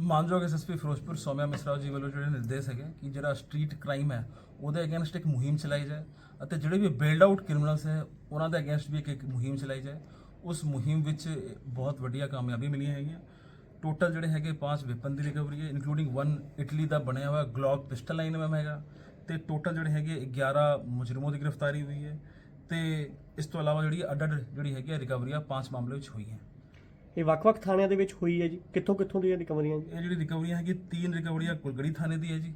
ਮਾਨਯੋਗ ਐਸਐਸਪੀ ਫਿਰੋਜ਼ਪੁਰ ਸੌਮਿਆ ਮਿਸਰਾ ਜੀ ਵੱਲੋਂ ਜਿਹੜੇ ਨਿਰਦੇਸ਼ ਹੈਗੇ ਕਿ ਜਿਹੜਾ ਸਟਰੀਟ ਕ੍ਰਾਈਮ ਹੈ, ਉਹਦੇ ਅਗੇਂਸਟ ਇੱਕ ਮੁਹਿੰਮ ਚਲਾਈ ਜਾਏ ਅਤੇ ਜਿਹੜੇ ਵੀ ਬਿਲਡ ਆਊਟ ਕ੍ਰਿਮੀਨਲਸ ਹੈ, ਉਹਨਾਂ ਦੇ ਅਗੇਂਸਟ ਵੀ ਇੱਕ ਇੱਕ ਮੁਹਿੰਮ ਚਲਾਈ ਜਾਏ। ਉਸ ਮੁਹਿੰਮ ਵਿੱਚ ਬਹੁਤ ਵੱਡੀਆਂ ਕਾਮਯਾਬੀ ਮਿਲੀਆਂ ਹੈਗੀਆਂ। ਟੋਟਲ ਜਿਹੜੇ ਹੈਗੇ ਪੰਜ ਵੈਪਨ ਦੀ ਰਿਕਵਰੀ ਹੈ ਇਨਕਲੂਡਿੰਗ ਵਨ ਇਟਲੀ ਦਾ ਬਣਿਆ ਹੋਇਆ ਗਲੌਕ ਪਿਸਟਲ ਲਾਈਨ ਮੈਮ ਹੈਗਾ। ਤੇ ਟੋਟਲ ਜਿਹੜੇ ਹੈਗੇ 11 ਮੁਜਰਮੋਂ ਦੀ ਗ੍ਰਿਫਤਾਰੀ ਹੋਈ ਹੈ। ਤੇ ਇਸ ਤੋਂ ਇਲਾਵਾ ਜਿਹੜੀ ਅੱਡ-ਅੱਡ ਜਿਹੜੀ ਹੈਗੀ ਆ ਰਿਕਵਰੀ ਆ, ਪੰਜ ਮਾਮਲੇ ਵਿੱਚ ਹੋਈ ਹੈ। ਇਹ ਵੱਖ-ਵੱਖ ਥਾਣਿਆਂ ਦੇ ਵਿੱਚ ਹੋਈ ਹੈ ਜੀ। ਕਿੱਥੋਂ ਕਿੱਥੋਂ ਦੀਆਂ ਰਿਕਵਰੀਆਂ ਜੀ? ਇਹ ਜਿਹੜੀ ਰਿਕਵਰੀਆਂ ਹੈਗੀ ਤਿੰਨ ਰਿਕਵਰੀਆਂ ਕੁਲਗੜੀ ਥਾਣੇ ਦੀ ਹੈ ਜੀ।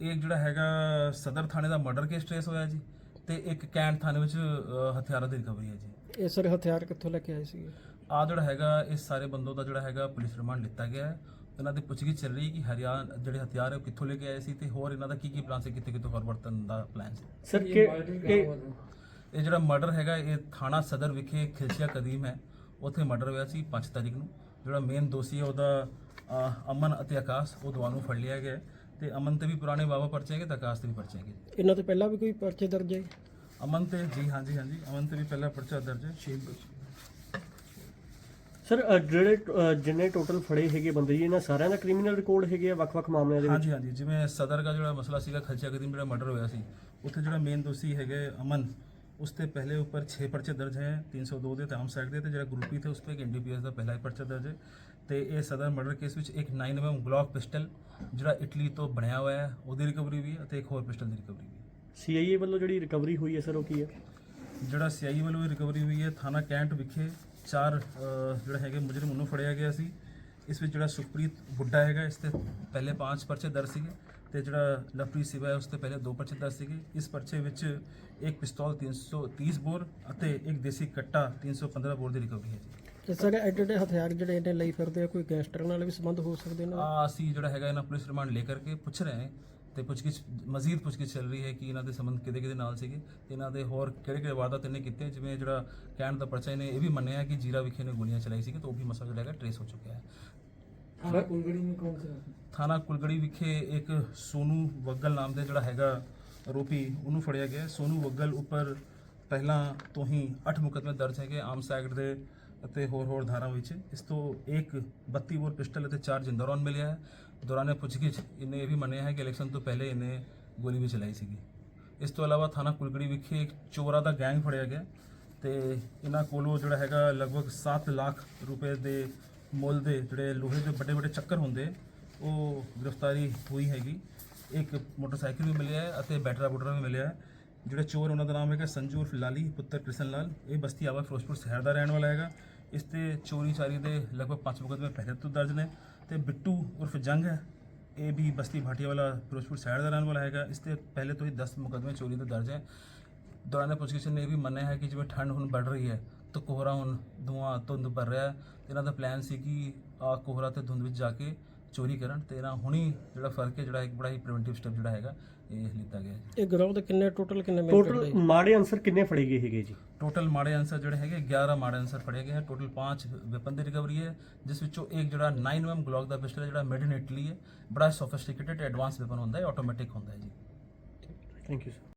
ਇੱਕ ਜਿਹੜਾ ਹੈਗਾ ਸਦਰ ਥਾਣੇ ਦਾ ਮਰਡਰ ਕੇਸ ਟ੍ਰੇਸ ਹੋਇਆ ਜੀ ਤੇ ਇੱਕ ਕੈਂਟ ਥਾਣੇ ਵਿੱਚ ਅ, ਹਥਿਆਰਾਂ ਦੀ ਰਿਕਵਰੀ ਹੈ ਜੀ। ਇਹ ਸਾਰੇ ਹਥਿਆਰ ਕਿੱਥੋਂ ਲੈ ਕੇ ਆਏ ਸੀਗੇ? ਆ ਜਿਹੜਾ ਹੈਗਾ ਇਸ ਸਾਰੇ ਬੰਦੋ ਦਾ ਜਿਹੜਾ ਹੈਗਾ ਪੁਲਿਸ ਰਿਮਾਂਡ ਲਿੱਤਾ ਗਿਆ ਹੈ। ਇਹਨਾਂ ਦੀ ਪੁੱਛਗਿੱਛ ਚੱਲ ਰਹੀ ਹੈ ਕਿ ਹਰਿਆਣਾ ਜਿਹੜੇ ਹਥਿਆਰ ਹੈ ਉਹ ਕਿੱਥੋਂ ਲੈ ਕੇ ਆਏ ਸੀ ਤੇ ਹੋਰ ਇਹਨਾਂ ਦਾ ਕੀ ਕੀ ਪਲਾਨ ਸੀ ਕਿੱਥੇ ਕਿੱਥੇ ਹੋਰ ਵਰਤਨ ਦਾ ਪਲਾਨ ਸੀ। ਸਰ ਕਿ ਇਹ ਇਹ ਜਿਹੜਾ ਮਰਡਰ ਹੈਗਾ ਇਹ ਥਾਣਾ ਸਦਰ ਵਿਖੇ ਖਿਲਚਿਆ ਕਦੀਮ ਹੈ। ਉੱਥੇ ਮਰਡਰ ਹੋਇਆ ਸੀ 5 ਤਾਰੀਖ ਨੂੰ। ਜਿਹੜਾ ਮੇਨ ਦੋਸ਼ੀ ਹੈ ਉਹਦਾ ਅਮਨ ਅਤੇ ਆਕਾਸ਼ ਉਹ ਦੋਵਾਂ ਨੂੰ ਫੜ ਲਿਆ ਗਿਆ ਤੇ ਅਮਨ ਤੇ ਵੀ ਪੁਰਾਣੇ ਵਾਵਾ ਪਰਚੇ ਹੈਗੇ ਤੇ ਆਕਾਸ਼ ਤੇ ਵੀ ਪਰਚੇ ਹੈਗੇ। ਇਹਨਾਂ ਤੋਂ ਪਹਿਲਾਂ ਵੀ ਕੋਈ ਪਰਚੇ ਦਰਜ ਹੈ? ਅਮਨ ਤੇ ਜੀ ਹਾਂਜੀ ਹਾਂਜੀ ਅਮਨ ਤੇ ਵੀ ਪਹਿਲਾ ਪਰਚਾ ਦਰਜ ਹੈ। ਸਰ ਅ, ਜਿਹੜੇ ਜਿੰਨੇ ਟੋਟਲ ਫੜੇ ਹੈਗੇ ਬੰਦੇ ਜੀ ਇਹਨਾਂ ਸਾਰਿਆਂ ਦਾ ਕ੍ਰਿਮੀਨਲ ਰਿਕਾਰਡ ਹੈਗੇ ਆ ਵੱਖ-ਵੱਖ ਮਾਮਲਿਆਂ ਦੇ ਵਿੱਚ? ਹਾਂਜੀ ਹਾਂਜੀ ਜਿਵੇਂ ਸਦਰ ਦਾ ਜਿਹੜਾ ਮਸਲਾ ਸੀਗਾ ਖਲਚਾ ਕਦੀਮ ਜਿਹੜਾ ਮਰਡਰ ਹੋਇਆ ਸੀ ਉੱਥੇ ਜਿਹੜਾ ਮੇਨ ਦੋਸ਼ੀ ਹੈਗੇ ਅਮਨ ਉਸ ਤੇ ਪਹਿਲੇ ਉੱਪਰ 6 ਪਰਚੇ ਦਰਜ ਹੈ 302 ਦੇ ਤੇ ਆਮ ਸੈਕਟ ਦੇ ਤੇ ਜਿਹੜਾ ਗੁਰਪ੍ਰੀਤ ਹੈ ਉਸ ਤੇ ਇੱਕ ਐਨਡੀਪੀਐਸ ਦਾ ਪਹਿਲਾ ਪਰਚਾ ਦਰਜ ਹੈ। ਤੇ ਇਹ ਸਦਰ ਮਰਡਰ ਕੇਸ ਵਿੱਚ ਇੱਕ 9 mm ਗਲੌਕ ਪਿਸਟਲ ਜਿਹੜਾ ਇਟਲੀ ਤੋਂ ਬਣਿਆ ਹੋਇਆ ਹੈ ਉਹਦੀ ਰਿਕਵਰੀ ਵੀ ਹੈ ਅਤੇ ਇੱਕ ਹੋਰ ਪਿਸਟਲ ਦੀ ਰਿਕਵਰੀ ਵੀ ਹੈ। ਸੀਆਈਏ ਵੱਲੋਂ ਜਿਹੜੀ ਰਿਕਵਰੀ ਹੋਈ ਹੈ ਸਰ ਉਹ ਕੀ ਹੈ? ਜਿਹੜਾ ਸੀਆਈ ਵੱਲੋਂ ਰਿਕਵਰੀ ਹੋਈ ਹੈ ਥਾਣਾ ਕੈਂਟ ਵਿਖੇ ਚਾਰ ਜਿਹੜਾ ਹੈਗੇ ਮੁਜਰਮ ਉਹਨੂੰ ਫੜਿਆ ਗਿਆ ਸੀ। ਇਸ ਵਿੱਚ ਜਿਹੜਾ ਸੁਖਪ੍ਰੀਤ ਬੁੱਢਾ ਹੈਗਾ ਇਸ ਤੇ ਪਹਿਲੇ ਪੰਜ ਪਰਚੇ ਦਰਜ ਸੀਗੇ। ਤੇ ਜਿਹੜਾ ਲਵਪ੍ਰੀਤ ਸਿਵਾ ਹੈ ਉਸ ਤੇ ਪਹਿਲੇ ਦੋ ਪਰਚੇ ਦਰਜ ਸੀਗੇ। ਇਸ ਪਰਚੇ ਵਿੱਚ ਇੱਕ ਪਿਸਤੌਲ 330 ਬੋਰ ਅਤੇ ਇੱਕ ਦੇਸੀ ਕੱਟਾ 315 ਬੋਰ ਦੀ ਰਿਕਵਰੀ ਹੈ ਜੀ। ਇਹ ਸਾਰੇ ਐਡੇ ਹਥਿਆਰ ਜਿਹੜੇ ਇਹਨੇ ਲਈ ਫਿਰਦੇ ਆ ਕੋਈ ਗੈਂਗਸਟਰ ਨਾਲ ਵੀ ਸੰਬੰਧ ਹੋ ਸਕਦੇ ਨੇ? ਆ ਅਸੀਂ ਜਿਹੜਾ ਹੈਗਾ ਇਹਨਾਂ ਪੁਲਿਸ ਰਿਮਾਂਡ ਲੈ ਕਰਕੇ ਪੁੱਛ ਰਹੇ ਹਾਂ ਤੇ ਪੁੱਛਗਿੱਛ ਮਜ਼ੀਦ ਪੁੱਛਗਿੱਛ ਚੱਲ ਰਹੀ ਹੈ ਕਿ ਇਹਨਾਂ ਦੇ ਸੰਬੰਧ ਕਿਹਦੇ ਕਿਹਦੇ ਨਾਲ ਸੀਗੇ ਤੇ ਇਹਨਾਂ ਦੇ ਹੋਰ ਕਿਹੜੇ ਕਿਹੜੇ ਵਾਰਦਾਤ ਇਹਨੇ ਕੀਤੇ ਜਿਵੇਂ ਜਿਹੜਾ ਕਹਿਣ ਦਾ ਪਰਚਾ ਇਹਨੇ ਇਹ ਵੀ ਮੰਨਿਆ ਕਿ ਜੀਰਾ ਵਿਖੇ ਨੇ ਗੋਲੀਆਂ ਚਲਾਈ ਸੀ ਤਾਂ ਉਹ ਵੀ ਮਸਲਾ ਜਿਹੜਾ ਹੈਗਾ ਟ੍ਰੇਸ ਹੋ ਚੁੱਕਿਆ ਹੈ। ਥਾਣਾ ਕੁਲਗੜੀ ਥਾਣਾ ਕੁਲਗੜੀ ਵਿਖੇ ਇੱਕ ਸੋਨੂ ਵੱਗਲ ਨਾਮ ਦੇ ਜਿਹੜਾ ਹੈਗਾ ਰੋਪੀ ਉਹਨੂੰ ਫੜਿਆ ਗਿਆ। ਸੋਨੂ ਵੱਗਲ ਉੱਪਰ ਪਹਿਲਾਂ ਤੋਂ ਹੀ 8 ਮੁਕਦਮੇ ਦਰਜ ਹੈਗੇ ਆਰਮਸ ਐਕਟ ਦੇ ਅਤੇ ਹੋਰ ਹੋਰ ਧਾਰਾ ਵਿੱਚ। ਇਸ ਤੋਂ ਇੱਕ 32 ਬੋਰ ਪਿਸਟਲ ਅਤੇ ਚਾਰ ਜਿੰਦਰੌਨ ਮਿਲਿਆ ਹੈ। ਦੌਰਾਨ ਦੌਰਾਨੇ ਪੁੱਛਗਿੱਛ ਇਹਨੇ ਇਹ ਵੀ ਮੰਨਿਆ ਹੈ ਕਿ ਇਲੈਕਸ਼ਨ ਤੋਂ ਪਹਿਲੇ ਇਹਨੇ ਗੋਲੀ ਵੀ ਚਲਾਈ ਸੀਗੀ। ਇਸ ਤੋਂ ਇਲਾਵਾ ਥਾਣਾ ਕੁਲਗੜੀ ਵਿਖੇ ਇੱਕ ਚੋਰਾ ਦਾ ਗੈਂਗ ਫੜਿਆ ਗਿਆ ਤੇ ਇਹਨਾਂ ਕੋਲੋਂ ਜਿਹੜਾ ਹੈਗਾ ਲਗਭਗ 7 ਲੱਖ ਰੁਪਏ ਦੇ ਮੁੱਲ ਦੇ ਜਿਹੜੇ ਲੋਹੇ ਦੇ ਵੱਡੇ ਵੱਡੇ ਚੱਕਰ ਹੁੰਦੇ, ਉਹ ਗ੍ਰਿਫਤਾਰੀ ਹੋਈ ਹੈਗੀ। ਇੱਕ ਮੋਟਰਸਾਈਕਲ ਵੀ ਮਿਲਿਆ ਹੈ ਅਤੇ ਬੈਟਰਾ ਬੁਟਰਾ ਵੀ ਮਿਲਿਆ ਹੈ। ਜਿਹੜੇ ਚੋਰ ਉਹਨਾਂ ਦਾ ਨਾਮ ਹੈਗਾ ਸੰਜੂ ਉਰਫ ਲਾਲੀ, ਪੁੱਤਰ ਕ੍ਰਿਸ਼ਨ ਲਾਲ। ਇਹ ਬਸਤੀ ਆਵਾ ਫਿਰੋਜ਼ਪੁਰ ਸ਼ਹਿਰ ਦਾ ਰਹਿਣ ਵਾਲਾ ਹੈਗਾ। ਇਸ ਤੇ ਚੋਰੀ ਚਾਰੀ ਦੇ ਲਗਭਗ ਪੰਜ ਮੁਕੱਦਮੇ ਪਹਿਲੇ ਤੋਂ ਦਰਜ ਨੇ। ਤੇ ਬਿੱਟੂ ਉਰਫ ਜੰਗ ਹੈ, ਇਹ ਵੀ ਬਸਤੀ ਭਾਟੀਆਵਾਲਾ ਫਿਰੋਜ਼ਪੁਰ ਸ਼ਹਿਰ ਦਾ ਰਹਿਣ ਵਾਲਾ ਹੈਗਾ। ਇਸ ਤੇ ਪਹਿਲੇ ਤੋਂ ਹੀ 10 ਮੁਕੱਦਮੇ ਚੋਰੀ ਦੇ ਦਰਜ ਹੈ। ਦੌਰਾਨ ਪੁੱਛਗਿੱਛ ਨੇ ਇਹ ਵੀ ਮੰਨਿਆ ਹੈ ਕਿ ਜਿਵੇਂ ਠੰਡ ਹੁਣ ਵੱਧ ਰਹੀ ਹੈ ਤਾਂ ਕੋਹਰਾ ਹੁਣ ਧੂਆਂ ਧੁੰਦ ਭਰ ਰਿਹਾ ਹੈ ਤੇ ਇਹਨਾਂ ਦਾ ਪਲਾਨ ਸੀ ਕਿ ਆ ਕੋਹਰਾ ਤੇ ਧੁੰਦ ਵਿੱਚ ਜਾ ਕੇ ਚੋਰੀ ਕਰਨ ਤੇ ਇਹਨਾਂ ਹੁਣੀ ਜਿਹੜਾ ਫ਼ਰਕ ਹੈ ਜਿਹੜਾ ਇੱਕ ਬੜਾ ਹੀ ਪ੍ਰੀਵੈਂਟਿਵ ਸਟੈਪ ਜਿਹੜਾ ਹੈਗਾ ਇਹ ਲਿੱਤਾ ਗਿਆ ਹੈ। ਇਹ ਗਰੋਹ ਦੇ ਕਿੰਨੇ ਟੋਟਲ ਕਿੰਨੇ ਮੈਂਬਰ ਟੋਟਲ ਮਾੜੇ ਅਨਸਰ ਕਿੰਨੇ ਫੜੇ ਗਏ ਹੈਗੇ ਜੀ? ਟੋਟਲ ਮਾੜੇ ਆਨਸਰ ਜਿਹੜੇ ਹੈਗੇ 11 ਮਾੜੇ ਆਨਸਰ ਫੜੇ ਗਏ ਹੈ। ਟੋਟਲ 5 ਵੈਪਨ ਦੀ ਰਿਕਵਰੀ ਹੈ ਜਿਸ ਵਿੱਚੋਂ ਇੱਕ ਜਿਹੜਾ 9 mm ਗਲੌਕ ਦਾ ਪਿਸਟਲ ਹੈ ਜਿਹੜਾ ਮੇਡ ਇਨ ਇਟਲੀ ਹੈ। ਬੜਾ ਸੋਫਿਸਟੀਕੇਟਡ ਐਡਵਾਂਸ ਵੈਪਨ ਹੁੰਦਾ ਹੈ ਆਟੋਮੈਟਿਕ ਹੁੰਦਾ ਹੈ ਜੀ। Thank you sir